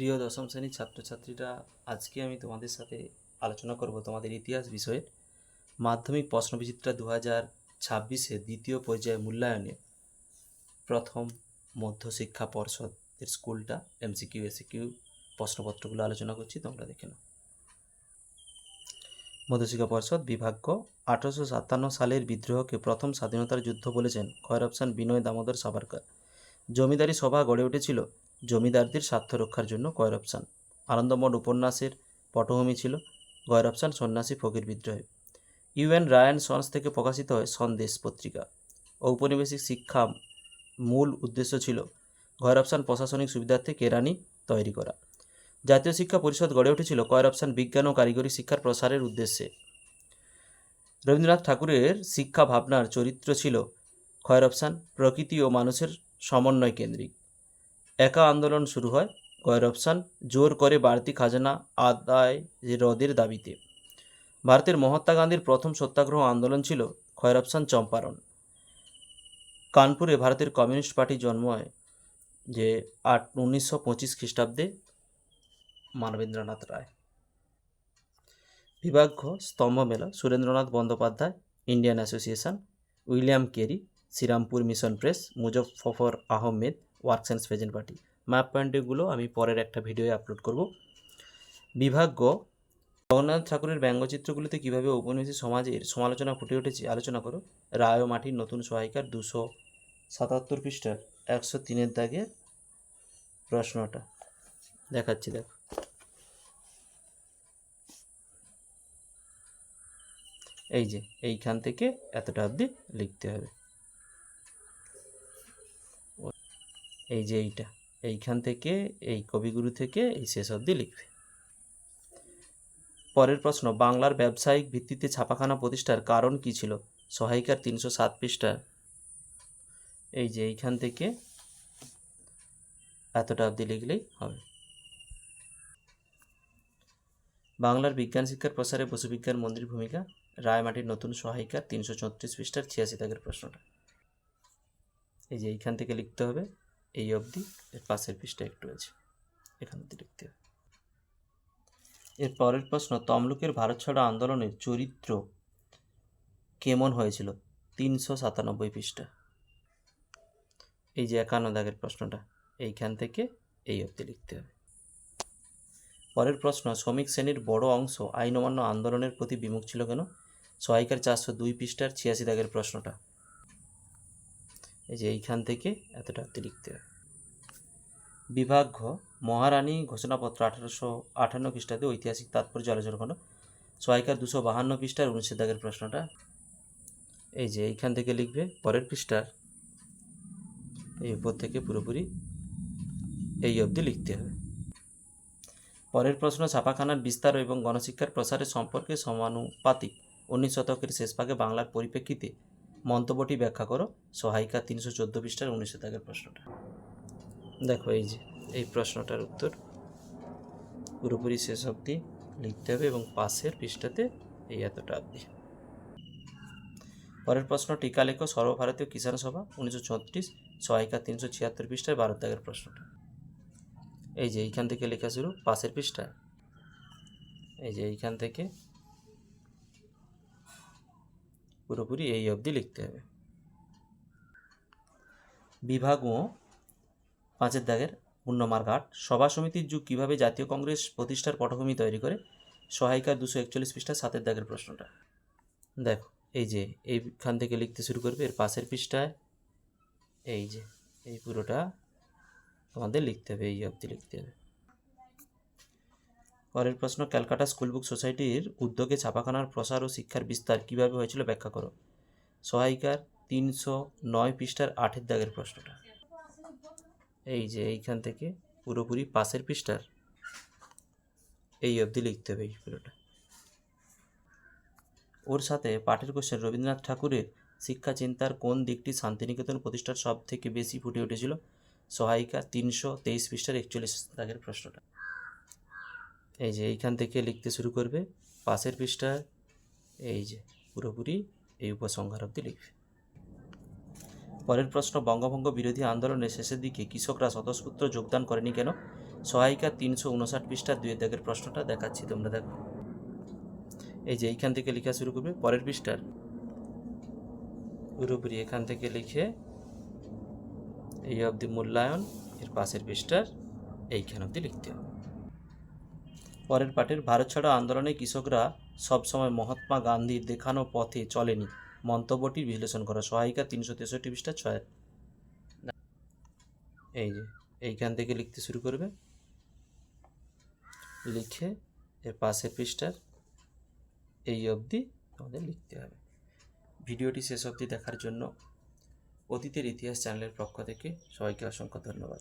প্রিয় দশম শ্রেণির ছাত্রছাত্রীরা, আজকে আমি তোমাদের সাথে আলোচনা করব তোমাদের ইতিহাস বিষয়ে। মাধ্যমিক প্রশ্নবিচিত্রা দু হাজার ছাব্বিশে দ্বিতীয় পর্যায়ে মূল্যায়নে প্রথম মধ্যশিক্ষা পর্ষদের স্কুলটা, এমসিকিউ এসিকিউ প্রশ্নপত্রগুলো আলোচনা করছি, তোমরা দেখে নাও। মধ্যশিক্ষা পর্ষদ বিভাগ্য আঠারোশো সাতান্ন সালের বিদ্রোহকে প্রথম স্বাধীনতার যুদ্ধ বলেছেন খয়রপশান বিনয় দামোদর সাভারকর। জমিদারি সভা গড়ে উঠেছিল জমিদারদের স্বার্থ রক্ষার জন্য গয়রপশান আনন্দমঠ উপন্যাসের পটভূমি ছিল গয়রপশান সন্ন্যাসী ফকির বিদ্রোহে। ইউএন রায়ান সন্স থেকে প্রকাশিত হয় সন্দেশ পত্রিকা। ঔপনিবেশিক শিক্ষা মূল উদ্দেশ্য ছিল গয়রপশান প্রশাসনিক সুবিধার্থে কেরানি তৈরি করা। জাতীয় শিক্ষা পরিষদ গড়ে উঠেছিল কয়রপশান বিজ্ঞান ও কারিগরি শিক্ষার প্রসারের উদ্দেশ্যে। রবীন্দ্রনাথ ঠাকুরের শিক্ষা ভাবনার চরিত্র ছিল খয়রপশান প্রকৃতি ও মানুষের সমন্বয় কেন্দ্রিক। একা আন্দোলন শুরু হয় গয়রপশান জোর করে বাড়তি খাজনা আদায় রদের দাবিতে। ভারতের মহাত্মা গান্ধীর প্রথম সত্যাগ্রহ আন্দোলন ছিল খয়রপশান চম্পারণ। কানপুরে ভারতের কমিউনিস্ট পার্টি জন্ম হয় যে আট উনিশশো পঁচিশ খ্রিস্টাব্দে মানবেন্দ্রনাথ রায়। বিভাগ্য স্তম্ভ মেলা Surendranath Bandyopadhyay, Indian association, William Carey, Serampore mission press, Muzaffar Ahmed workers and peasants party map পয়েন্টগুলো আমি পরের একটা ভিডিওয়ে আপলোড করব। বিভাগ্য জগন্নাথ ঠাকুরের ব্যঙ্গচিত্রগুলিতে কীভাবে ঔপনিবেশিক সমাজের সমালোচনা ফুটে উঠেছে, আলোচনা করো। রায় মাটির নতুন সহায়িকার দুশো সাতাত্তর পৃষ্ঠার একশো তিনের দাগের প্রশ্নটা দেখাচ্ছি, দেখো। এই যে, এইখান থেকে এতটা অবধি লিখতে হবে। এই যে এইটা, এইখান থেকে, এই কবিগুরু থেকে এই শেষ অবধি লিখবে। পরের প্রশ্ন, বাংলার ব্যবসায়িক ভিত্তিতে ছাপাখানা প্রতিষ্ঠার কারণ কি ছিল? সহায়িকার তিনশো সাত পৃষ্ঠা। এই যে এইখান থেকে এতটা অবধি লিখলেই হবে। বাংলার বিজ্ঞান শিক্ষার প্রসারে পশুবিজ্ঞান মন্দির ভূমিকা, রায়মাটির নতুন সহায়িকা তিনশো চৌত্রিশ পৃষ্ঠার ছিয়াশি দাগের প্রশ্নটা। এই যে এইখান থেকে লিখতে হবে এই অবধি এর পাশের পৃষ্ঠা একটু আছে। এখান অবধি লিখতে হবে। এর পরের প্রশ্ন, তমলুকের ভারত ছাড়ো আন্দোলনের চরিত্র কেমন হয়েছিল? তিনশো সাতানব্বই পৃষ্ঠা। এই যে একান্ন দাগের প্রশ্নটা, এইখান থেকে এই অবধি লিখতে হবে। পরের প্রশ্ন, শ্রমিক শ্রেণির বড় অংশ আইন অমান্য আন্দোলনের প্রতি বিমুখ ছিল কেন? সহায়িকার চারশো দুই পৃষ্ঠার ছিয়াশি দাগের প্রশ্নটা। এই যে এইখান থেকে এতটা লিখতে হবে বিভাগ্য, মহারানী, ঘোষণাপত্র আঠারোশো আটান্ন খ্রিস্টাব্দে ঐতিহাসিক তাৎপর্য আলোচনা করো সহায়িকার দুশো বাহান্ন পৃষ্ঠার উনিশের দাগের প্রশ্নটা। এই যে এইখান থেকে লিখবে, পরের পৃষ্ঠার। এই উপর থেকে পুরোপুরি এই অবধি লিখতে হবে। পরের প্রশ্ন, ছাপাখানার বিস্তার এবং গণশিক্ষার প্রসারের সম্পর্কে সমানুপাতিক উনিশ শতকের শেষ ভাগে বাংলার পরিপ্রেক্ষিতে মন্তব্যটি ব্যাখ্যা করো। সহায়িকা তিনশো চোদ্দ পৃষ্ঠার উনিশশো দাগের প্রশ্নটা। দেখো, এই যে, এই প্রশ্নটার উত্তর। পুরোপুরি শেষ অবধি লিখতে হবে এবং পাশের পৃষ্ঠাতে এই এতটা অবধি। পরের প্রশ্ন, টিকা লেখো সর্বভারতীয় কিষাণ সভা, উনিশশো ছত্রিশ, সহায়িকা তিনশো ছিয়াত্তর পৃষ্ঠায় বারো ত্যাগের প্রশ্নটা। এই যে, এইখান থেকে লেখা শুরু, পাশের পৃষ্ঠায়। এই যে, এইখান থেকে পুরোপুরি এই অবধি লিখতে হবে। বিভাগ ও পাঁচের দাগের পূর্ণমার্গ আট। সভা সমিতির যুগ কীভাবে জাতীয় কংগ্রেস প্রতিষ্ঠার পটভূমি তৈরি করে? সহায়িকা দুশো একচল্লিশ পৃষ্ঠা, সাতের দাগের প্রশ্নটা। দেখো, এই যে এইখান থেকে লিখতে শুরু করবে, এর পাশের পৃষ্ঠায় এই যে, এই পুরোটা তোমাদের লিখতে হবে, এই অবধি লিখতে হবে। পরের প্রশ্ন, ক্যালকাটা স্কুল বুক সোসাইটির উদ্যোগে ছাপাখানার প্রসার ও শিক্ষার বিস্তার কীভাবে হয়েছিল ব্যাখ্যা করো। সহায়িকার তিনশো নয় পৃষ্ঠার আঠের দাগের প্রশ্নটা। এই যে এইখান থেকে পুরোপুরি পাশের পৃষ্ঠার, এই অবধি লিখতে হবে এই পুরোটা। ওর সাথে পাঠের কোশ্চেন রবীন্দ্রনাথ ঠাকুরের শিক্ষা চিন্তার কোন দিকটি শান্তিনিকেতন প্রতিষ্ঠার সব থেকে বেশি ফুটে উঠেছিল? সহায়িকা তিনশো তেইশ পৃষ্ঠার একচল্লিশ দাগের প্রশ্নটা। এই যে এইখান থেকে লিখতে শুরু করবে, পাশের পৃষ্ঠায় এই যে পুরোপুরি এই উপসংহার অব্দি লিখবে। পরের প্রশ্ন, বঙ্গভঙ্গ বিরোধী আন্দোলনের শেষের দিকে কৃষকরা স্বতঃস্ফূর্ত যোগদান করেনি কেন? সহায়িকা তিনশো উনষাট পৃষ্ঠা দুই দাগের প্রশ্নটা দেখাচ্ছি তোমরা দেখো। এই যে এইখান থেকে লেখা শুরু করবে, পরের পৃষ্ঠার। পুরোপুরি এখান থেকে লিখে এই অবধি মূল্যায়ন, এর পাশের পৃষ্ঠার এইখান অবধি লিখতে হবে। পরের পাঠের ভারত ছাড়ো আন্দোলনে কৃষকরা সবসময় মহাত্মা গান্ধীর দেখানো পথে চলেনি। মন্তব্যটি বিশ্লেষণ করা সহায়িকা তিনশো তেষট্টি পৃষ্ঠা ছয় এই যে, এইখান থেকে লিখতে শুরু করবে। লিখে এর পাশের পৃষ্ঠার এই অবধি তোমাদের লিখতে হবে। ভিডিওটি শেষ অবধি দেখার জন্য অতীতের ইতিহাস চ্যানেলের পক্ষ থেকে সবাইকে অসংখ্য ধন্যবাদ।